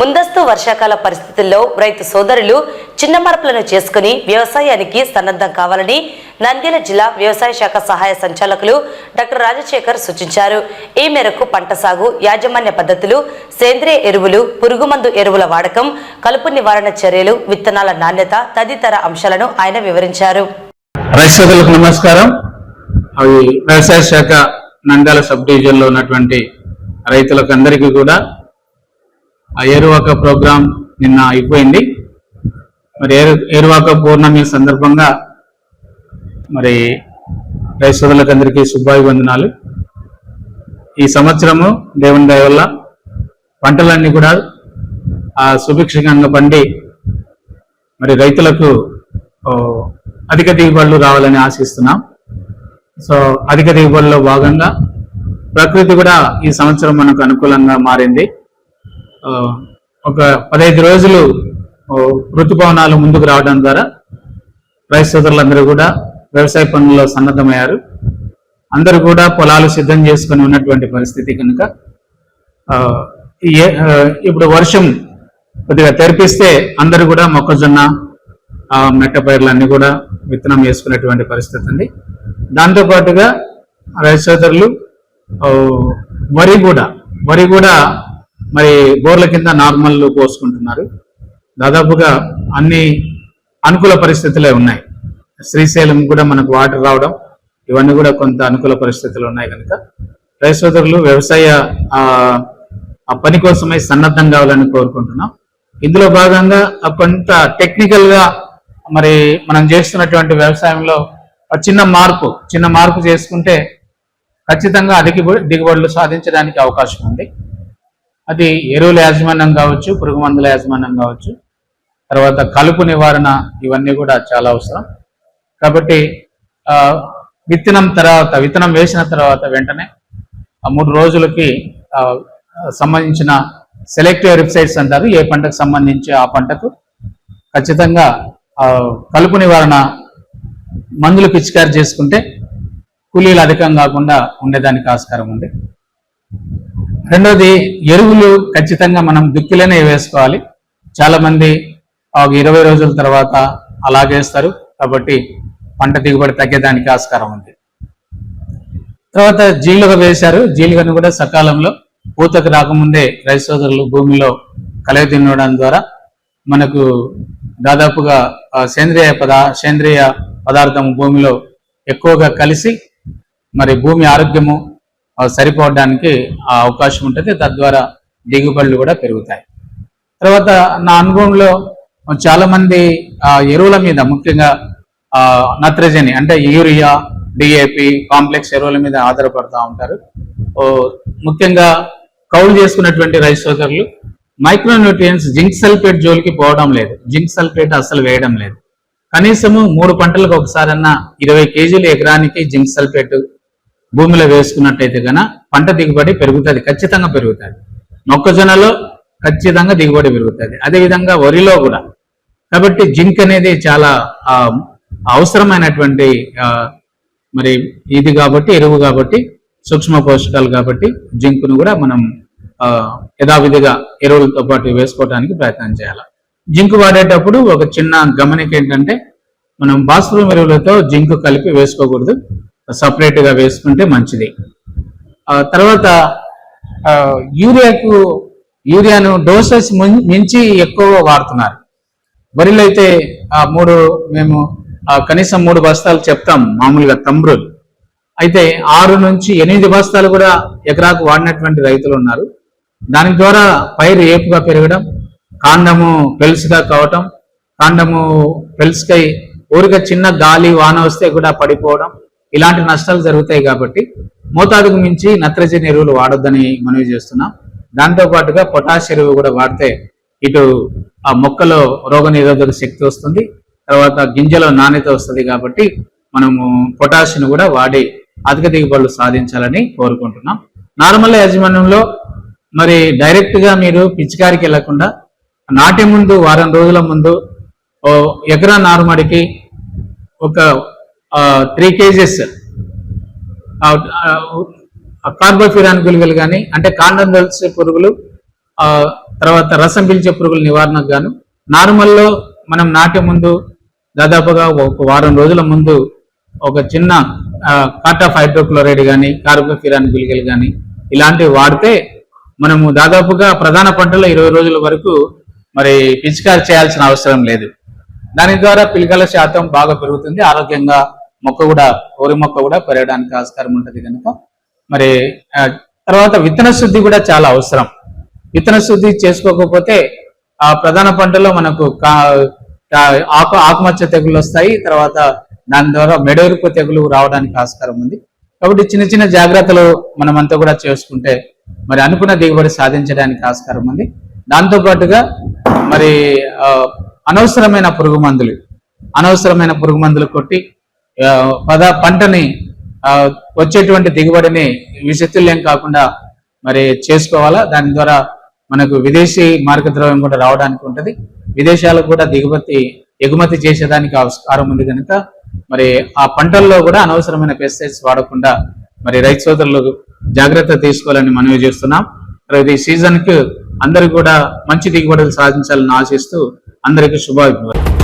ముందస్తు వర్షాకాల పరిస్థితుల్లో రైతు సోదరులు చిన్న మార్పులను చేసుకుని వ్యవసాయానికి సన్నద్ధం కావాలని నంద్యాల జిల్లా వ్యవసాయ శాఖ సహాయ సంచాలకులు డాక్టర్ రాజశేఖర్ సూచించారు. ఈ మేరకు పంట సాగు యాజమాన్య పద్ధతులు సేంద్రియ ఎరువులు పురుగుమందు ఎరువుల వాడకం కలుపు నివారణ చర్యలు విత్తనాల నాణ్యత తదితర అంశాలను ఆయన వివరించారు. నమస్కారం. అవి వ్యవసాయ శాఖ నంద్యాల సబ్ డివిజన్లో ఉన్నటువంటి రైతులకు అందరికీ కూడా ఏరువాక ప్రోగ్రాం నిన్న అయిపోయింది. మరి ఏరు ఏరువాక పౌర్ణమి సందర్భంగా మరి రైతు శుభాభివందనాలు. ఈ సంవత్సరము దేవుని దయ వల్ల పంటలన్నీ కూడా ఆ సుభిక్షంగా పండి మరి రైతులకు అధిక దిగుబడులు రావాలని ఆశిస్తున్నాం. సో అధిక దిగుబడిలో భాగంగా ప్రకృతి కూడా ఈ సంవత్సరం మనకు అనుకూలంగా మారింది. ఒక పదహైదు రోజులు ఋతుపవనాలు ముందుకు రావడం ద్వారా రైతు సోదరులందరూ కూడా వ్యవసాయ పనుల్లో సన్నద్ధమయ్యారు. అందరూ కూడా పొలాలు సిద్ధం చేసుకుని ఉన్నటువంటి పరిస్థితి కనుక ఇప్పుడు వర్షం కొద్దిగా తెరిపిస్తే అందరూ కూడా మొక్కజొన్న ఆ, మెట్ట పైర్లన్నీ కూడా విత్తనం వేసుకునేటువంటి పరిస్థితి ఉంది. దాంతో పాటుగా రైతు సోదరులు వరి కూడా వరి కూడా మరి బోర్ల కింద నార్మల్ పోసుకుంటున్నారు. దాదాపుగా అన్ని అనుకూల పరిస్థితులే ఉన్నాయి. శ్రీశైలం కూడా మనకు వాటర్ రావడం ఇవన్నీ కూడా కొంత అనుకూల పరిస్థితులు ఉన్నాయి కనుక. రైసోదరులు వ్యవసాయ ఆ, పని కోసమై సన్నద్ధం కావాలని కోరుకుంటున్నాం. ఇందులో భాగంగా కొంత టెక్నికల్గా మరి మనం చేస్తున్నటువంటి వ్యవసాయంలో చిన్న మార్పు చిన్న మార్పు చేసుకుంటే ఖచ్చితంగా అధిక దిగుబడులు సాధించడానికి అవకాశం ఉంది. అది ఎరువుల యాజమాన్యం కావచ్చు పురుగు మందుల యాజమాన్యం కావచ్చు తర్వాత కలుపు నివారణ ఇవన్నీ కూడా చాలా అవసరం. కాబట్టి విత్తనం తర్వాత విత్తనం వేసిన తర్వాత వెంటనే ఆ మూడు రోజులకి సంబంధించిన సెలెక్టివ్ వెబ్సైట్స్ అంటారు ఏ పంటకు సంబంధించి ఆ పంటకు. ఖచ్చితంగా కలుపు నివారణ మందులు పిచికారి చేసుకుంటే కూలీలు అధికం కాకుండా ఉండేదానికి ఆస్కారం ఉంది. రెండోది ఎరువులు ఖచ్చితంగా మనం దుక్కిలోనే వేసుకోవాలి. చాలా మంది ఒక ఇరవై రోజుల తర్వాత అలాగేస్తారు కాబట్టి పంట దిగుబడి తగ్గేదానికి ఆస్కారం ఉంది. తర్వాత జీలుగ వేశారు. జీలుగను కూడా సకాలంలో పూతకు రాకముందే రైతు సోదరులు భూమిలో కలయి తినడం ద్వారా మనకు దాదాపుగా సేంద్రియ పదా సేంద్రియ పదార్థం భూమిలో ఎక్కువగా కలిసి మరి భూమి ఆరోగ్యము సరిపోవడానికి అవకాశం ఉంటుంది. తద్వారా దిగుబడులు కూడా పెరుగుతాయి. తర్వాత నా అనుభవంలో చాలామంది ఎరువుల మీద ముఖ్యంగా నత్రజని అంటే యూరియా డిఏపి కాంప్లెక్స్ ఎరువుల మీద ఆధారపడుతూ ఉంటారు. ముఖ్యంగా కౌలు చేసుకున్నటువంటి రైస్ సోదరులు మైక్రోన్యూట్రియన్స్ జింక్ సల్ఫేట్ జోలికి పోవడం లేదు. జింక్ సల్ఫేట్ అసలు వేయడం లేదు. కనీసము మూడు పంటలకు ఒకసారన్నా ఇరవై కేజీలు ఎకరానికి జింక్ సల్ఫేట్ భూమిలో వేసుకున్నట్టయితే కనుక పంట దిగుబడి పెరుగుతుంది ఖచ్చితంగా పెరుగుతుంది. మొక్కజొన్నలో ఖచ్చితంగా దిగుబడి పెరుగుతుంది. అదేవిధంగా వరిలో కూడా. కాబట్టి జింక్ అనేది చాలా అవసరమైనటువంటి మరి ఇది కాబట్టి ఎరువు కాబట్టి సూక్ష్మ పోషకాలు కాబట్టి జింక్ను కూడా మనం యథావిధిగా ఎరువులతో పాటు వేసుకోవడానికి ప్రయత్నం చేయాలి. జింక్ వాడేటప్పుడు ఒక చిన్న గమనిక ఏంటంటే మనం బాస్రూమ్ ఎరువులతో జింక్ కలిపి వేసుకోకూడదు. సపరేట్గా వేసుకుంటే మంచిది. తర్వాత యూరియాకు యూరియాను డోసెస్ మించి ఎక్కువ వాడుతున్నారు. వరిలో అయితే ఆ మూడు మేము కనీసం మూడు బస్తాలు చెప్తాం మామూలుగా తమ్రులు అయితే ఆరు నుంచి ఎనిమిది బస్తాలు కూడా ఎకరాకు వాడినటువంటి రైతులు ఉన్నారు. దాని ద్వారా పైరు ఏపుగా పెరగడం కాండము పెలుసుగా కావటం కాండము పెలుసుకై ఊరిక చిన్న గాలి వాన వస్తే కూడా పడిపోవడం ఇలాంటి నష్టాలు జరుగుతాయి కాబట్టి మోతాదుకు మించి నత్రజని ఎరువులు వాడొద్దని మనవి చేస్తున్నాం. దాంతో పాటుగా పొటాష్ ఎరువు కూడా వాడితే ఇటు ఆ మొక్కలో రోగ నిరోధక శక్తి వస్తుంది తర్వాత గింజలో నాణ్యత వస్తుంది కాబట్టి మనము పొటాషియం కూడా వాడి అధిక దిగుబడులు సాధించాలని కోరుకుంటున్నాం. నార్మల్ యాజమాన్యంలో మరి డైరెక్ట్గా మీరు పిచికారికి వెళ్ళకుండా నాటే ముందు వారం రోజుల ముందు ఓ ఎకరా నారుమడికి ఒక త్రీ కేజెస్ కార్బోఫిరాన్ గుళికలు కానీ అంటే కాండం దొలిసే పురుగులు తర్వాత రసం పీల్చే పురుగుల నివారణకు గాను నార్మల్లో మనం నాటే ముందు దాదాపుగా ఒక వారం రోజుల ముందు ఒక చిన్న కాటాఫ్ హైడ్రోక్లోరైడ్ కానీ కార్బోఫిరాన్ గుళికలు కానీ ఇలాంటివి వాడితే మనము దాదాపుగా ప్రధాన పంటలో ఇరవై రోజుల వరకు మరి పిచికారి చేయాల్సిన అవసరం లేదు. దాని ద్వారా పిలకల శాతం బాగా పెరుగుతుంది ఆరోగ్యంగా మొక్క కూడా కోరి మొక్క కూడా పెరగడానికి ఆస్కారం ఉంటుంది కనుక. మరి తర్వాత విత్తన శుద్ధి కూడా చాలా అవసరం. విత్తన శుద్ధి చేసుకోకపోతే ఆ ప్రధాన పంటలో మనకు ఆకు ఆకుమచ్చ తెగులు వస్తాయి. తర్వాత దాని ద్వారా మెడవెరుపు తెగులు రావడానికి ఆస్కారం ఉంది. కాబట్టి చిన్న చిన్న జాగ్రత్తలు మనమంతా కూడా చేసుకుంటే మరి అనుకున్న దిగుబడి సాధించడానికి ఆస్కారం ఉంది. దాంతో పాటుగా మరి అనవసరమైన పురుగు మందులు అనవసరమైన పురుగు మందులు కొట్టి పద పంటని వచ్చేటువంటి దిగుబడిని విశతుల్యం కాకుండా మరి చేసుకోవాలా? దాని ద్వారా మనకు విదేశీ మార్గద్రవ్యం కూడా రావడానికి ఉంటుంది. విదేశాలకు కూడా దిగుమతి ఎగుమతి చేసేదానికి ఆస్కారం ఉంది కనుక మరి ఆ పంటల్లో కూడా అనవసరమైన పెస్టిసైడ్స్ వాడకుండా మరి రైతు సోదరులు జాగ్రత్త తీసుకోవాలని మనవి చేస్తున్నాం. ప్రతి ఈ సీజన్ అందరూ కూడా మంచి దిగుబడులు సాధించాలని ఆశిస్తూ అందరికీ శుభాభిప్రాయం